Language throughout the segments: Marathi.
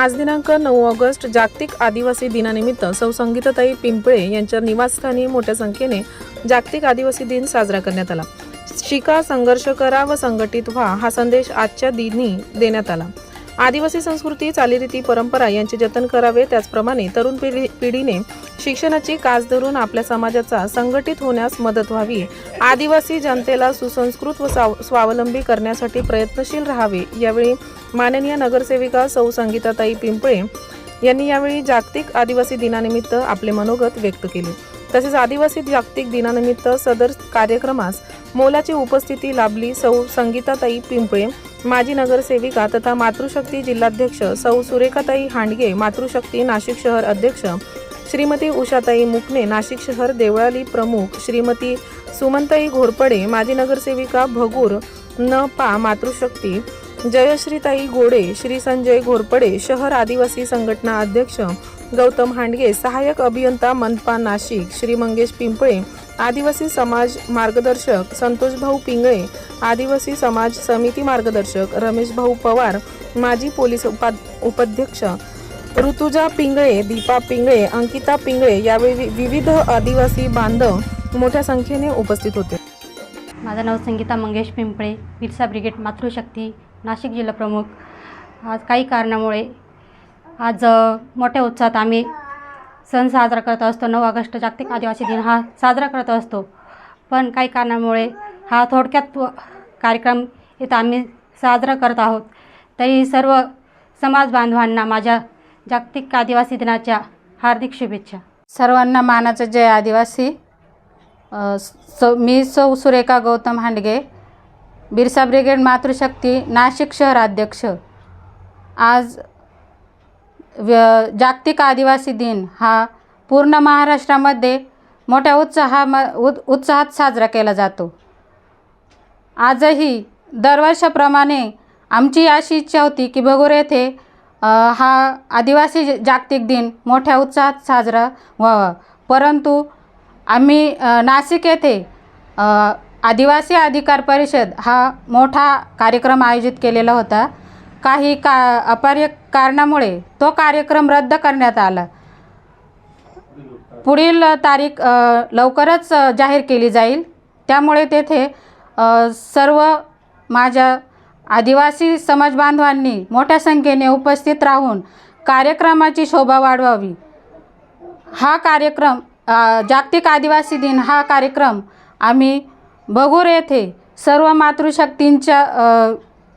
आज दिनांक नऊ ऑगस्ट जागतिक आदिवासी दिनानिमित्त सौ संगीताताई पिंपळे यांच्या निवासस्थानी मोठ्या संख्येने जागतिक आदिवासी दिन साजरा करण्यात आला. शिका संघर्ष करा व संघटित व्हा हा संदेश आजच्या दिनी देण्यात आला. आदिवासी संस्कृती चालीरीती परंपरा यांचे जतन करावे. त्याचप्रमाणे तरुण पिढी पिढीने शिक्षणाची कास धरून आपल्या समाजाचा संघटित होण्यास मदत व्हावी. आदिवासी जनतेला सुसंस्कृत व साव- स्वावलंबी करण्यासाठी प्रयत्नशील राहावे. यावेळी माननीय नगरसेविका सौ संगीताताई पिंपळे यांनी यावेळी जागतिक आदिवासी दिनानिमित्त आपले मनोगत व्यक्त केले. तसेच आदिवासी जागतिक दिनानिमित्त सदर कार्यक्रमास मोलाची उपस्थिती लाभली सौ संगीताताई पिंपळे माजी नगरसेविका तथा मातृशक्ती जिल्हाध्यक्ष सौ सुरेखाताई हांडगे मातृशक्ती नाशिक शहर अध्यक्ष श्रीमती उषाताई मुकणे नाशिक शहर देवळाली प्रमुख श्रीमती सुमनताई घोरपडे माजी नगरसेविका भगूर न पा मातृशक्ती जयश्रीताई गोडे श्री संजय घोरपडे शहर आदिवासी संघटना अध्यक्ष गौतम हांडगे सहाय्यक अभियंता मनपा नाशिक श्री मंगेश पिंपळे आदिवासी समाज मार्गदर्शक संतोष भाऊ पिंगळे आदिवासी समाज समिती मार्गदर्शक रमेश भाऊ पवार माजी पोलीस उपा उपाध्यक्ष ऋतुजा पिंगळे दीपा पिंगळे अंकिता पिंगळे यावेळी विविध आदिवासी बांधव मोठ्या संख्येने उपस्थित होते. माझं नाव संगीता मंगेश पिंपळे बिरसा ब्रिगेड मातृशक्ती नाशिक जिल्हा प्रमुख. आज काही कारणामुळे आज मोठ्या उत्साहात आम्ही सण साजरा करत असतो. नऊ ऑगस्ट जागतिक आदिवासी दिन हा साजरा करत असतो. पण काही कारणामुळे हा थोडक्यात कार्यक्रम इथं आम्ही साजरा करत आहोत. तरी सर्व समाज बांधवांना माझ्या जागतिक आदिवासी दिनाच्या हार्दिक शुभेच्छा. सर्वांना मानाचं जय आदिवासी. अ, सौ मी सौ सुरेखा गौतम हांडगे बिरसा ब्रिगेड मातृशक्ती नाशिक शहर अध्यक्ष. आज व्य जागतिक आदिवासी दिन हा पूर्ण महाराष्ट्रामध्ये मोठ्या उत्साहा म उत् उत्साहात साजरा केला जातो. आजही दरवर्षाप्रमाणे आमची अशी इच्छा होती की भगोर येथे हा आदिवासी जागतिक दिन मोठ्या उत्साहात साजरा व्हावा. परंतु आम्ही नाशिक येथे आदिवासी अधिकार परिषद हा मोठा कार्यक्रम आयोजित केलेला होता. काही का अपार्य कारणामुळे तो कार्यक्रम रद्द करण्यात आला. पुढील तारीख लवकरच जाहीर केली जाईल. त्यामुळे तेथे सर्व माझ्या आदिवासी समाज बांधवांनी मोठ्या संख्येने उपस्थित राहून कार्यक्रमाची शोभा वाढवावी. हा कार्यक्रम जागतिक आदिवासी दिन हा कार्यक्रम आम्ही बघूर येथे सर्व मातृशक्तींच्या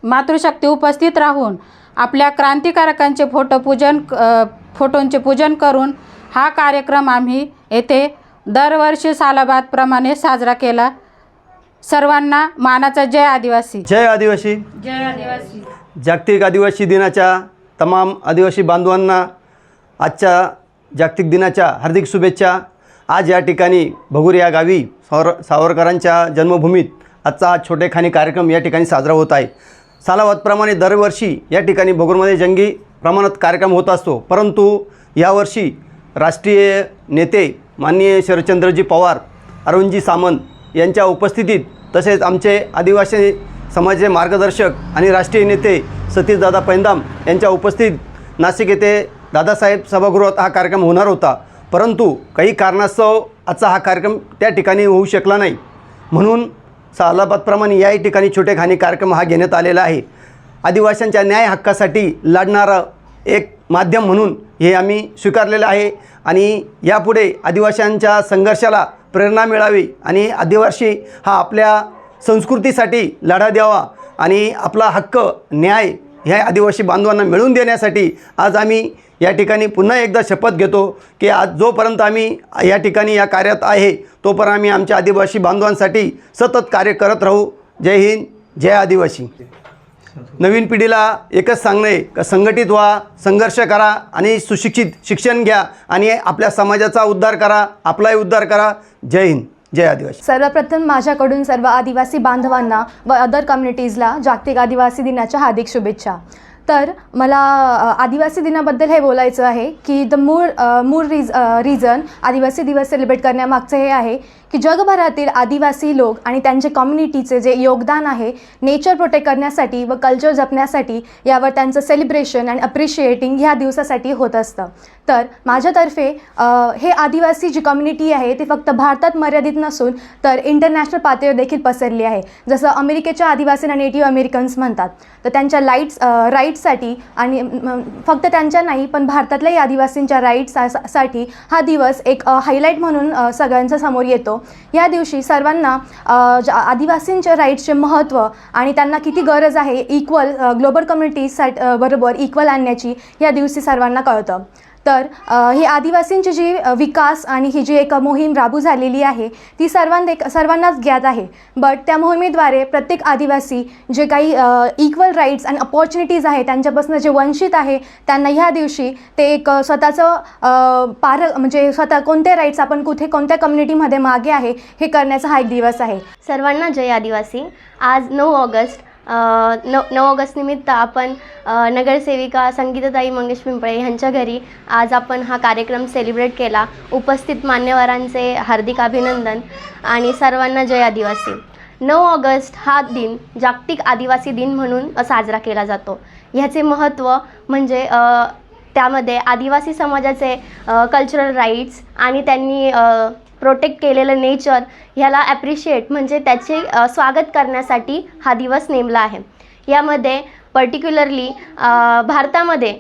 मातृशक्ती उपस्थित राहून आपल्या क्रांतिकारकांचे फोटो पूजन फोटोंचे पूजन करून हा कार्यक्रम आम्ही येथे दरवर्षी सालाबादप्रमाणे साजरा केला. सर्वांना मानाचा जय आदिवासी. जय आदिवासी. जय आदिवासी. जागतिक आदिवासी दिनाच्या तमाम आदिवासी बांधवांना आजच्या जागतिक दिनाच्या हार्दिक शुभेच्छा. आज या ठिकाणी भगूर या गावी सावर सावरकरांच्या जन्मभूमीत आजचा हा छोटेखानी कार्यक्रम या ठिकाणी साजरा होत आहे. सालावतप्रमाणे दरवर्षी या ठिकाणी भगूरमध्ये जंगी प्रमाणात कार्यक्रम होत असतो. परंतु यावर्षी राष्ट्रीय नेते माननीय शरदचंद्रजी पवार अरुणजी सामंत यांच्या उपस्थितीत तसेच आमचे आदिवासी समाजाचे मार्गदर्शक आणि राष्ट्रीय नेते सतीशदादा पैंदाम यांच्या उपस्थित नाशिक येथे दादासाहेब सभागृहात हा कार्यक्रम होणार होता. परंतु काही कारणास्तव आजचा हा कार्यक्रम त्या ठिकाणी होऊ शकला नाही. म्हणून सालाबादप्रमाणे याही ठिकाणी छोटेखानी कार्यक्रम हा घेण्यात आलेला आहे. आदिवासींच्या न्याय हक्कासाठी लढणारं एक माध्यम म्हणून हे आम्ही स्वीकारलेलं आहे आणि यापुढे आदिवासींच्या संघर्षाला प्रेरणा मिळावी आणि आदिवासी हा आपल्या संस्कृतीसाठी लढा द्यावा आणि आपला हक्क न्याय ह्या आदिवासी बांधवांना मिळवून देण्यासाठी आज आम्ही या ठिकाणी पुन्हा एकदा शपथ घेतो की आज जोपर्यंत आम्ही या ठिकाणी या कार्यात आहे तोपर्यंत आम्ही आमच्या आदिवासी बांधवांसाठी सतत कार्य करत राहू. जय हिंद जय आदिवासी. नवीन पिढीला एकच सांगणं आहे का संघटित व्हा संघर्ष करा आणि सुशिक्षित शिक्षण घ्या आणि आपल्या समाजाचा उद्धार करा आपलाही उद्धार करा. जय हिंद. जय आदिवासी. सर्वप्रथम माझ्याकडून सर्व आदिवासी बांधवांना व अदर कम्युनिटीजला जागतिक आदिवासी दिनाच्या हार्दिक शुभेच्छा. तर मला आदिवासी दिनाबद्दल हे बोलायचं आहे की द मूळ मूळ रिज रिझन आदिवासी दिवस सेलिब्रेट करण्यामागचं हे आहे की जगभरातील आदिवासी लोक आणि त्यांचे कम्युनिटीचे जे योगदान आहे नेचर प्रोटेक्ट करण्यासाठी व कल्चर जपण्यासाठी यावर त्यांचं सेलिब्रेशन आणि अप्रिशिएटिंग ह्या दिवसासाठी होत असतं. तर माझ्यातर्फे हे आदिवासी जी कम्युनिटी आहे ती फक्त भारतात मर्यादित नसून तर इंटरनॅशनल पातळीवर देखील पसरली आहे. जसं अमेरिकेच्या आदिवासींना नेटिव्ह अमेरिकन्स म्हणतात. तर त्यांच्या लाईट्स राईट्ससाठी आणि फक्त त्यांच्या नाही पण भारतातल्याही आदिवासींच्या राईट्ससाठी हा दिवस एक हायलाईट म्हणून सगळ्यांच्या समोर येतो. या दिवशी सर्वांना आदिवासींच्या राईट्सचे महत्त्व आणि त्यांना किती गरज आहे इक्वल ग्लोबल कम्युनिटीसाठी बरोबर इक्वल आणण्याची या दिवशी सर्वांना कळतं. तर ही आदिवासींची जी विकास आणि ही जी एक मोहीम राबू झालेली आहे ती सर्वांदे सर्वांनाच ज्ञात आहे. बट त्या मोहिमेद्वारे प्रत्येक आदिवासी जे काही इक्वल राईट्स आणि अपॉर्च्युनिटीज आहे त्यांच्यापासून जे वंचित आहे त्यांना ह्या दिवशी ते एक स्वतःचं पार म्हणजे स्वतः कोणते राईट्स आपण कुठे कोणत्या कम्युनिटीमध्ये मागे आहे हे करण्याचा हा एक दिवस आहे. सर्वांना जय आदिवासी. आज नऊ ऑगस्ट नऊ नऊ ऑगस्ट निमित्त आपण नगरसेविका संगीताताई मंगेश पिंपळे ह्यांच्या घरी आज आपण हा कार्यक्रम सेलिब्रेट केला. उपस्थित मान्यवरांचे हार्दिक अभिनंदन आणि सर्वांना जय आदिवासी. नऊ ऑगस्ट हा दिन जागतिक आदिवासी दिन म्हणून साजरा केला जातो. ह्याचे महत्त्व म्हणजे त्यामध्ये आदिवासी समाजाचे कल्चरल राईट्स आणि त्यांनी प्रोटेक्ट केलेलं नेचर ह्याला ॲप्रिशिएट म्हणजे त्याचे स्वागत करण्यासाठी हा दिवस नेमला आहे. यामध्ये पर्टिक्युलरली भारतामध्ये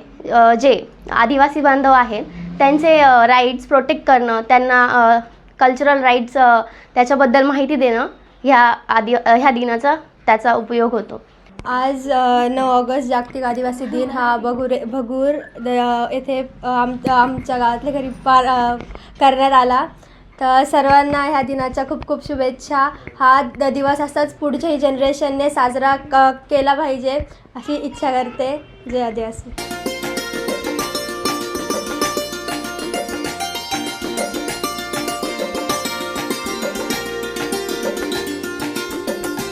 जे आदिवासी बांधव आहेत त्यांचे राईट्स प्रोटेक्ट करणं त्यांना कल्चरल राईट्स त्याच्याबद्दल माहिती देणं ह्या आदि ह्या दिनाचा त्याचा उपयोग होतो. आज नऊ ऑगस्ट जागतिक आदिवासी दिन हा बघुरे भगूर द- येथे आम आमच्या गावातल्या घरी पार करण्यात आला. तर सर्वांना ह्या दिनाच्या खूप खूप शुभेच्छा. हा द दिवस असाच पुढच्याही जनरेशनने साजरा क केला पाहिजे अशी इच्छा करते. जय आदिवासी.